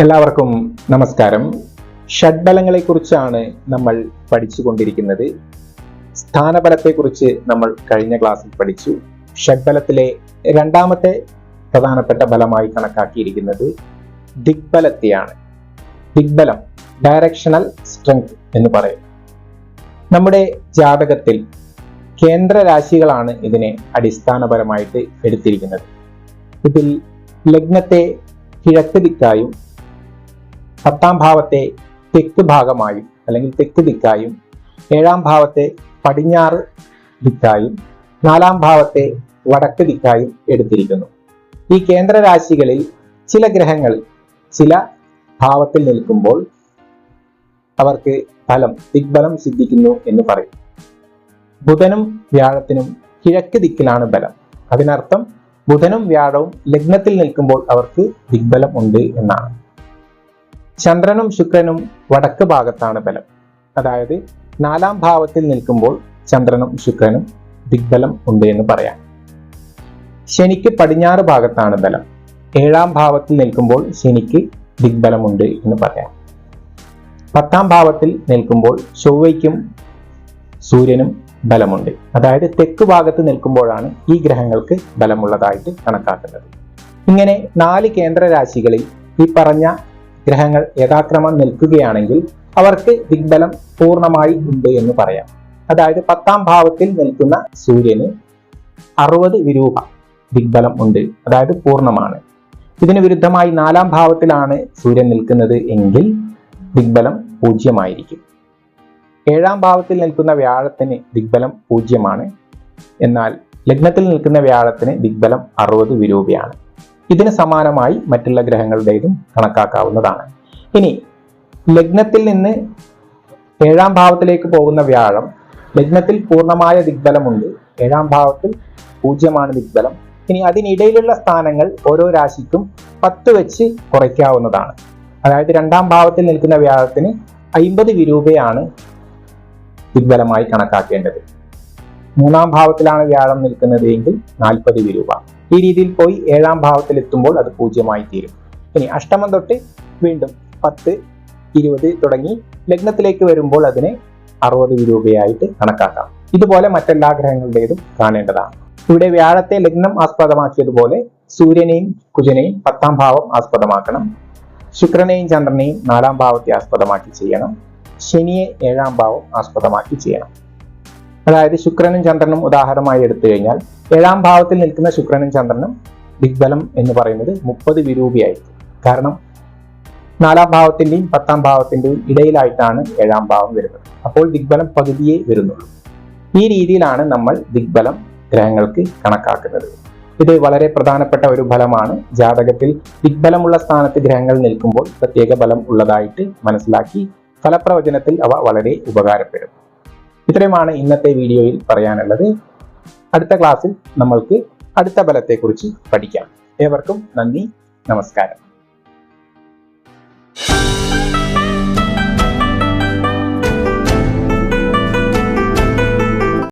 എല്ലാവർക്കും നമസ്കാരം. ഷഡ്ബലങ്ങളെക്കുറിച്ചാണ് നമ്മൾ പഠിച്ചുകൊണ്ടിരിക്കുന്നത്. സ്ഥാനബലത്തെ കുറിച്ച് നമ്മൾ കഴിഞ്ഞ ക്ലാസ്സിൽ പഠിച്ചു. ഷഡ്ബലത്തിലെ രണ്ടാമത്തെ പ്രധാനപ്പെട്ട ബലമായി കണക്കാക്കിയിരിക്കുന്നത് ദിഗ്ബലത്തെയാണ്. ദിഗ്ബലം ഡയറക്ഷണൽ സ്ട്രെങ്ത് എന്ന് പറയും. നമ്മുടെ ജാതകത്തിൽ കേന്ദ്ര രാശികളാണ് ഇതിനെ അടിസ്ഥാനപരമായിട്ട് എടുത്തിരിക്കുന്നത്. ഇതിൽ ലഗ്നത്തെ കിഴക്ക് ദിക്കായും പത്താം ഭാവത്തെ തെക്ക് ഭാഗമായും അല്ലെങ്കിൽ തെക്ക് ദിക്കായും ഏഴാം ഭാവത്തെ പടിഞ്ഞാറ് ദിക്കായും നാലാം ഭാവത്തെ വടക്ക് ദിക്കായും എടുത്തിരിക്കുന്നു. ഈ കേന്ദ്ര രാശികളിൽ ചില ഗ്രഹങ്ങൾ ചില ഭാവത്തിൽ നിൽക്കുമ്പോൾ അവർക്ക് ഫലം ദിഗ്ബലം സിദ്ധിക്കുന്നു എന്ന് പറയും. ബുധനും വ്യാഴത്തിനും കിഴക്ക് ദിക്കിലാണ് ബലം. അതിനർത്ഥം ബുധനും വ്യാഴവും ലഗ്നത്തിൽ നിൽക്കുമ്പോൾ അവർക്ക് ദിഗ്ബലം ഉണ്ട് എന്നാണ്. ചന്ദ്രനും ശുക്രനും വടക്ക് ഭാഗത്താണ് ബലം. അതായത് നാലാം ഭാവത്തിൽ നിൽക്കുമ്പോൾ ചന്ദ്രനും ശുക്രനും ദിഗ്ബലം ഉണ്ട് എന്ന് പറയാം. ശനിക്ക് പടിഞ്ഞാറ് ഭാഗത്താണ് ബലം. ഏഴാം ഭാവത്തിൽ നിൽക്കുമ്പോൾ ശനിക്ക് ദിഗ്ബലമുണ്ട് എന്ന് പറയാം. പത്താം ഭാവത്തിൽ നിൽക്കുമ്പോൾ ചൊവ്വയ്ക്കും സൂര്യനും ബലമുണ്ട്. അതായത് തെക്ക് ഭാഗത്ത് നിൽക്കുമ്പോഴാണ് ഈ ഗ്രഹങ്ങൾക്ക് ബലമുള്ളതായിട്ട് കണക്കാക്കുന്നത്. ഇങ്ങനെ നാല് കേന്ദ്ര രാശികളിൽ ഈ പറഞ്ഞ ഗ്രഹങ്ങൾ യഥാക്രമം നിൽക്കുകയാണെങ്കിൽ അവർക്ക് ദിഗ്ബലം പൂർണമായി ഉണ്ട് എന്ന് പറയാം. അതായത് പത്താം ഭാവത്തിൽ നിൽക്കുന്ന സൂര്യന് അറുപത് വിരൂപ ദിഗ്ബലം ഉണ്ട്. അതായത് പൂർണമാണ്. ഇതിന് വിരുദ്ധമായി നാലാം ഭാവത്തിലാണ് സൂര്യൻ നിൽക്കുന്നത് എങ്കിൽ ദിഗ്ബലം പൂജ്യമായിരിക്കും. ഏഴാം ഭാവത്തിൽ നിൽക്കുന്ന വ്യാഴത്തിന് ദിഗ്ബലം പൂജ്യമാണ്. എന്നാൽ ലഗ്നത്തിൽ നിൽക്കുന്ന വ്യാഴത്തിന് ദിഗ്ബലം അറുപത് വിരൂപയാണ്. ഇതിന് സമാനമായി മറ്റുള്ള ഗ്രഹങ്ങളുടേതും കണക്കാക്കാവുന്നതാണ്. ഇനി ലഗ്നത്തിൽ നിന്ന് ഏഴാം ഭാവത്തിലേക്ക് പോകുന്ന വ്യാഴം ലഗ്നത്തിൽ പൂർണമായ ദിഗ്ബലമുണ്ട്. ഏഴാം ഭാവത്തിൽ പൂജ്യമാണ് ദിഗ്ബലം. ഇനി അതിനിടയിലുള്ള സ്ഥാനങ്ങൾ ഓരോ രാശിക്കും പത്ത് വെച്ച് കുറയ്ക്കാവുന്നതാണ്. അതായത് രണ്ടാം ഭാവത്തിൽ നിൽക്കുന്ന വ്യാഴത്തിന് അയിമ്പത് വിരൂപയാണ് ദിഗ്ബലമായി കണക്കാക്കേണ്ടത്. മൂന്നാം ഭാവത്തിലാണ് വ്യാഴം നിൽക്കുന്നത് എങ്കിൽ നാൽപ്പത് വിരൂപ. ഈ രീതിയിൽ പോയി ഏഴാം ഭാവത്തിൽ എത്തുമ്പോൾ അത് പൂജ്യമായി തീരും ഇനി അഷ്ടമം തൊട്ട് വീണ്ടും പത്ത് ഇരുപത് തുടങ്ങി ലഗ്നത്തിലേക്ക് വരുമ്പോൾ അതിനെ അറുപത് രൂപയായിട്ട് കണക്കാക്കാം. ഇതുപോലെ മറ്റെല്ലാ ഗ്രഹങ്ങളുടേതും കാണേണ്ടതാണ്. ഇവിടെ വ്യാഴത്തെ ലഗ്നം ആസ്പദമാക്കിയതുപോലെ സൂര്യനെയും കുജനെയും പത്താം ഭാവം ആസ്പദമാക്കണം. ശുക്രനെയും ചന്ദ്രനെയും നാലാം ഭാവത്തെ ആസ്പദമാക്കി ചെയ്യണം. ശനിയെ ഏഴാം ഭാവം ആസ്പദമാക്കി ചെയ്യണം. അതായത് ശുക്രനും ചന്ദ്രനും ഉദാഹരണമായി എടുത്തു കഴിഞ്ഞാൽ ഏഴാം ഭാവത്തിൽ നിൽക്കുന്ന ശുക്രനും ചന്ദ്രനും ദിഗ്ബലം എന്ന് പറയുന്നത് മുപ്പത് വിരൂപിയായിരിക്കും. കാരണം നാലാം ഭാവത്തിന്റെയും പത്താം ഭാവത്തിന്റെയും ഇടയിലായിട്ടാണ് ഏഴാം ഭാവം വരുന്നത്. അപ്പോൾ ദിഗ്ബലം പകുതിയെ വരുന്നുള്ളൂ. ഈ രീതിയിലാണ് നമ്മൾ ദിഗ്ബലം ഗ്രഹങ്ങൾക്ക് കണക്കാക്കുന്നത്. ഇത് വളരെ പ്രധാനപ്പെട്ട ഒരു ഫലമാണ്. ജാതകത്തിൽ ദിഗ്ബലമുള്ള സ്ഥാനത്ത് ഗ്രഹങ്ങൾ നിൽക്കുമ്പോൾ പ്രത്യേക ബലം ഉള്ളതായിട്ട് മനസ്സിലാക്കി ഫലപ്രവചനത്തിൽ അവ വളരെ ഉപകാരപ്പെടും. ഇത്രയുമാണ് ഇന്നത്തെ വീഡിയോയിൽ പറയാനുള്ളത്. അടുത്ത ക്ലാസ്സിൽ നമ്മൾക്ക് അടുത്ത ബലത്തെക്കുറിച്ച് പഠിക്കാം. ഏവർക്കും നന്ദി നമസ്കാരം.